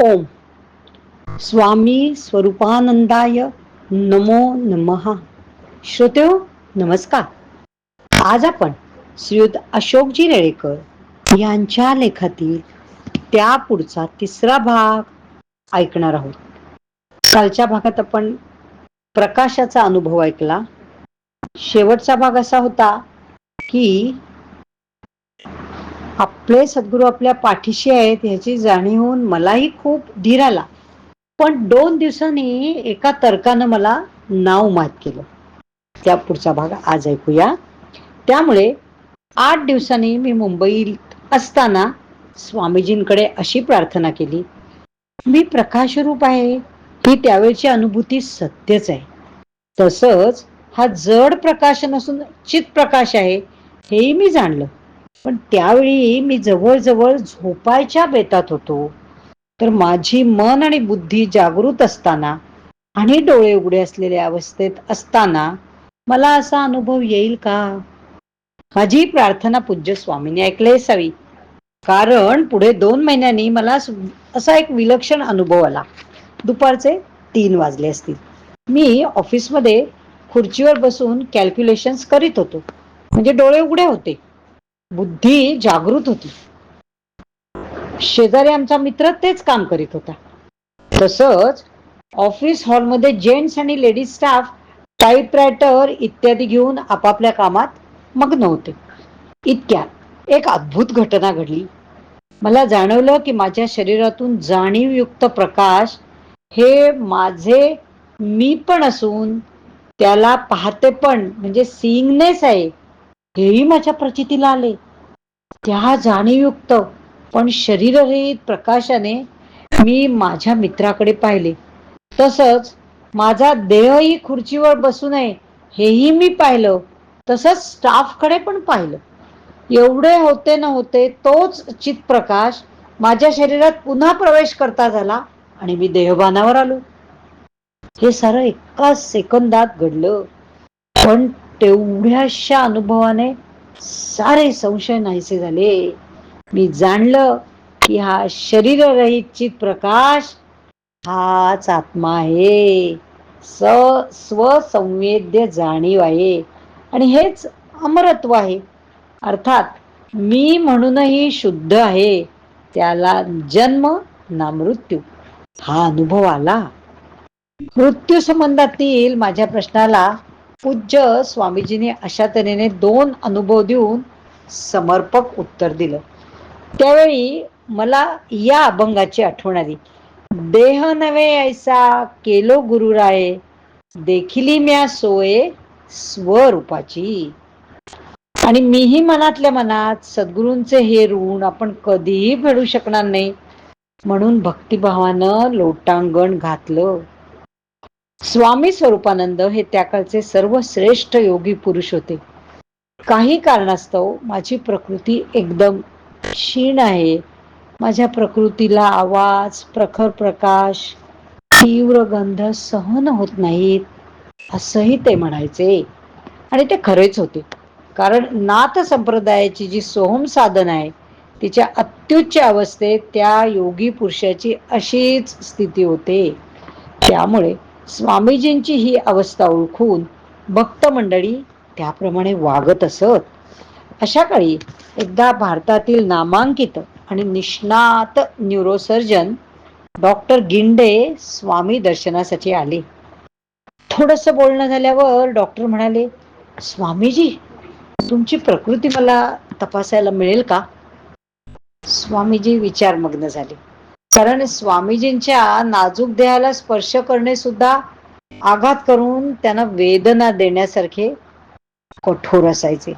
ओम। स्वामी स्वरूपानंदाय नमो नमः। श्रोते नमस्कार। आज आपण श्रीयुत अशोकजी रेळेकर यांच्या लेखातील त्या पुढचा तिसरा भाग ऐकणार आहोत. कालच्या भागात आपण प्रकाशाचा अनुभव ऐकला. शेवटचा भाग असा होता की आपले सद्गुरू आपल्या पाठीशी आहेत ह्याची जाणीव होऊन मलाही खूप धीर आला. पण दोन दिवसांनी एका तर्कानं मला नाव मात केलं. त्या पुढचा भाग आज ऐकूया. त्यामुळे आठ दिवसांनी मी मुंबईत असताना स्वामीजींकडे अशी प्रार्थना केली. मी प्रकाशरूप आहे. ही त्यावेळची अनुभूती सत्यच आहे. तसंच हा जड प्रकाश नसून चित प्रकाश आहे हेही मी जाणलं. पण त्यावेळी मी जवळजवळ झोपायच्या बेतात होतो. तर माझी मन आणि बुद्धी जागृत असताना आणि डोळे उघडे असलेल्या अवस्थेत असताना मला असा अनुभव येईल का? माझी प्रार्थना पूज्य स्वामीने ऐकले असावी. कारण पुढे दोन महिन्यांनी मला असा एक विलक्षण अनुभव आला. दुपारचे तीन वाजले असतील. मी ऑफिसमध्ये खुर्चीवर बसून कॅल्क्युलेशन्स करीत होतो. म्हणजे डोळे उघडे होते. बुद्धी जागृत होती. शेजारी आमचा मित्र तेच काम करीत होता. तसंच ऑफिस हॉलमध्ये जेंट्स आणि लेडीज स्टाफ टाईपरायटर इत्यादी घेऊन आपापल्या कामात मग्न होते. इतक्यात एक अद्भुत घटना घडली. मला जाणवलं की माझ्या शरीरातून जाणीवयुक्त प्रकाश हे माझे मी पण असून त्याला पाहते पण म्हणजे सिंगनेस आहे हेही माझ्या प्रचितीला आले. त्या जाणीवयुक्त पण शरीररहित प्रकाशाने मी माझ्या मित्राकडे पाहिले. तसंच माझा देहही खुर्चीवर बसू नये हेही मी पाहिलं. तसंच स्टाफकडे पण पाहिलं. एवढे होते न होते तोच चितप्रकाश माझ्या शरीरात पुन्हा प्रवेश करता झाला आणि मी देहबानावर आलो. हे सारं एका सेकंदात घडलं. पण तेवढ्याशा अनुभवाने सारे संशय नाहीसे झाले. मी जाणलं की हा शरीररहित चित प्रकाश हाच आत्मा आहे. स स्वसंवेद्य जाणीव आहे. आणि हेच अमरत्व आहे. अर्थात मी म्हणूनही शुद्ध आहे. त्याला जन्म ना मृत्यू. हा अनुभव आला. मृत्यू संबंधातील माझ्या प्रश्नाला पूज्य स्वामीजीने अशा तऱ्हेने दोन अनुभव देऊन समर्पक उत्तर दिलं. त्यावेळी मला या अभंगाची आठवण आली. देह नवे ऐसा केलो गुरुराये देखिली म्या सोये स्वरूपाची. आणि मीही मनातल्या मनात सद्गुरूंचे हे ऋण आपण कधीही फेडू शकणार नाही. म्हणून भक्तिभावानं लोटांगण घातलं. स्वामी स्वरूपानंद हे त्या काळचे सर्वश्रेष्ठ योगी पुरुष होते. काही कारणास्तव माझी प्रकृती एकदम क्षीण आहे. माझ्या प्रकृतीला आवाज प्रखर प्रकाश तीव्र गंध सहन होत नाहीत असंही ते म्हणायचे. आणि ते खरेच होते. कारण नाथ संप्रदायाची जी सोहम साधन आहे तिच्या अत्युच्च अवस्थेत त्या योगी पुरुषाची अशीच स्थिती होते. त्यामुळे स्वामीजींची ही अवस्था ओळखून भक्त मंडळी त्याप्रमाणे वागत असत. अशा काळी एकदा भारतातील नामांकित आणि निष्णात न्यूरोसर्जन डॉक्टर गिंडे स्वामी दर्शनासाठी आले. थोडस बोलणं झाल्यावर डॉक्टर म्हणाले स्वामीजी तुमची प्रकृती मला तपासायला मिळेल का? स्वामीजी विचारमग्न झाले. कारण स्वामीजींच्या नाजूक देहाला स्पर्श करणे सुद्धा आघात करून त्यांना वेदना देण्यासारखे कठोर असायचे.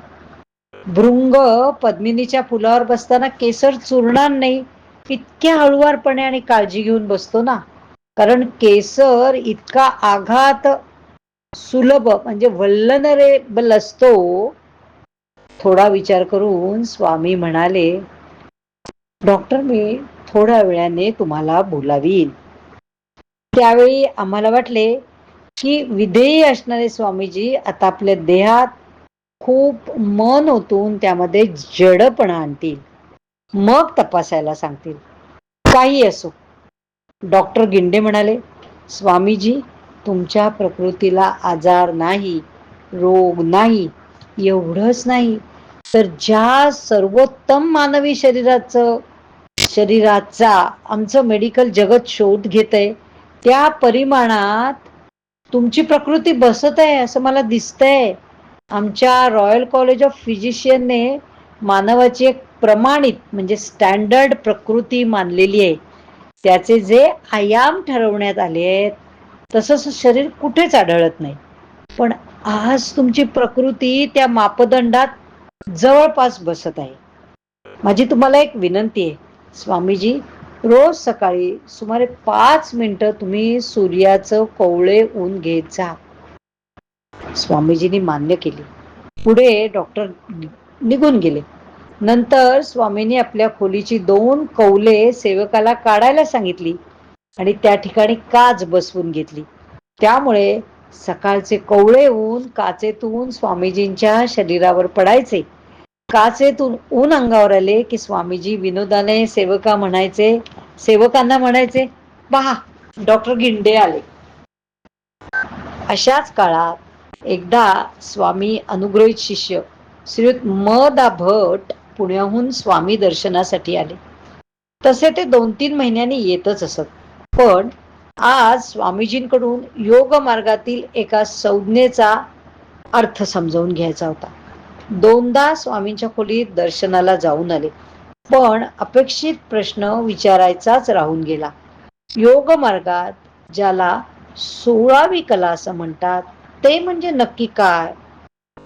भृंग पद्मिनीच्या फुलावर बसताना केसर चुरणार नाही इतक्या हळुवारपणे आणि काळजी घेऊन बसतो ना. कारण केसर इतका आघात सुलभ म्हणजे वल्लनरेबल असतो. थोडा विचार करून स्वामी म्हणाले डॉक्टर मी थोड्या वेळाने तुम्हाला बोलावीन. त्यावेळी आम्हाला वाटले की विधेयी असणारे स्वामीजी आता आपल्या देहात खूप मन ओतून त्यामध्ये जडपणा आणतील. मग तपासायला सांगतील. काही असो. डॉक्टर गिंडे म्हणाले स्वामीजी तुमच्या प्रकृतीला आजार नाही रोग नाही एवढंच नाही. तर ज्या सर्वोत्तम मानवी शरीराचं शरीराचा आमचं मेडिकल जगत शोध घेत आहे त्या परिमाणात तुमची प्रकृती बसत आहे असं मला दिसतंय. आमच्या रॉयल कॉलेज ऑफ फिजिशियनने मानवाची एक प्रमाणित म्हणजे स्टँडर्ड प्रकृती मानलेली आहे. त्याचे जे आयाम ठरवण्यात आले आहेत तसंच शरीर कुठेच आढळत नाही. पण आज तुमची प्रकृती त्या मापदंडात जवळपास बसत आहे. माझी तुम्हाला एक विनंती आहे. स्वामीजी रोज सकाळी सुमारे पाच मिनिटं तुम्ही सूर्याचं कोवळे ऊन घेत जा. स्वामीजींनी मान्य केली. पुढे डॉक्टर निघून गेले. नंतर स्वामींनी आपल्या खोलीची दोन कौले सेवकाला काढायला सांगितली आणि त्या ठिकाणी काच बसवून घेतली. त्यामुळे सकाळचे कवळे ऊन काचेतून स्वामीजींच्या शरीरावर पडायचे. काचेतून ऊन अंगावर आले की स्वामीजी विनोदाने सेवका म्हणायचे सेवकांना म्हणायचे पहा डॉक्टर गिंडे आले. अशाच काळात एकदा स्वामी अनुग्रहित शिष्य श्रीयुत म दा भट पुण्याहून स्वामी दर्शनासाठी आले. तसे ते दोन तीन महिन्यांनी येतच असत. पण आज स्वामीजींकडून योग मार्गातील एका संज्ञेचा अर्थ समजावून घ्यायचा होता. दोनदा स्वामींच्या खोलीत दर्शनाला जाऊन आले. पण अपेक्षित प्रश्न विचारायचाच राहून गेला. योग मार्गात ज्याला सोळावी कला असं म्हणतात ते म्हणजे नक्की काय?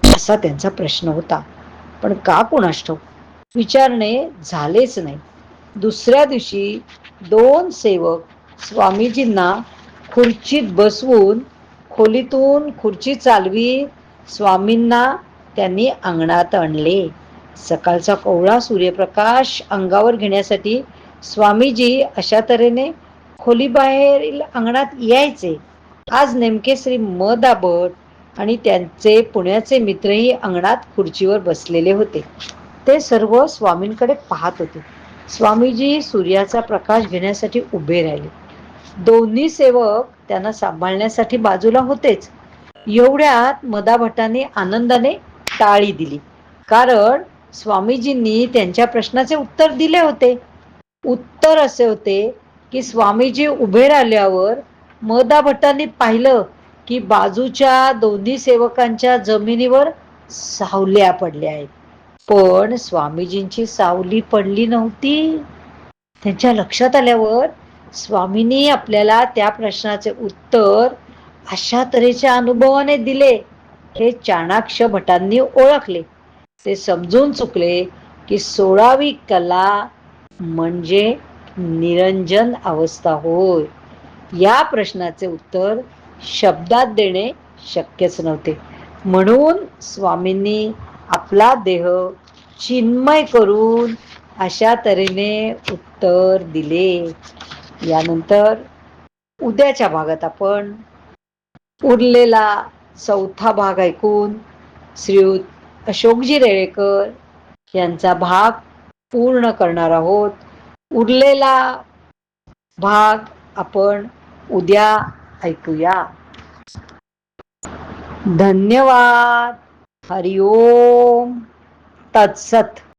असा त्यांचा प्रश्न होता. पण का कोणास विचारणे झालेच नाही. दुसऱ्या दिवशी दोन सेवक स्वामीजींना खुर्चीत बसवून खोलीतून खुर्ची चालवी स्वामींना त्यांनी अंगणात आणले. सकाळचा कोवळा सूर्यप्रकाश अंगावर घेण्यासाठी स्वामीजी अशा तऱ्हेने खोलीबाहेरील अंगणात यायचे. आज नेमके श्री म दाभट आणि त्यांचे पुण्याचे मित्रही अंगणात खुर्चीवर बसलेले होते. ते सर्व स्वामींकडे पाहत होते. स्वामीजी सूर्याचा प्रकाश घेण्यासाठी उभे राहिले. दोन्ही सेवक त्यांना सांभाळण्यासाठी बाजूला होतेच. एवढ्यात मदाभटाने आनंदाने टाळी दिली. कारण स्वामीजींनी त्यांच्या प्रश्नाचे उत्तर दिले होते. उत्तर असे होते की स्वामीजी उभे राहिल्यावर मदा भट्टांनी पाहिलं की बाजूच्या दोन्ही सेवकांच्या जमिनीवर सावल्या पडल्या आहेत. पण स्वामीजींची सावली पडली नव्हती. त्यांच्या लक्षात आल्यावर स्वामींनी आपल्याला त्या प्रश्नाचे उत्तर अशा तऱ्हेच्या अनुभवाने दिले. हे चाणाक्ष भटांनी ओळखले. ते समजून चुकले की सोळावी कला म्हणजे निरंजन अवस्था होय. या प्रश्नाचे उत्तर शब्दात देणे शक्यच नव्हते. म्हणून स्वामींनी आपला देह चिन्मय करून अशा तऱ्हेने उत्तर दिले. यानंतर उद्याच्या भागात आपण उरलेला चौथा भाग ऐकून श्रीयुत अशोकजी रेळेकर यांचा भाग पूर्ण करणार आहोत. उरलेला भाग आपण उद्या ऐकूया. धन्यवाद. हरिओम. तत्सत.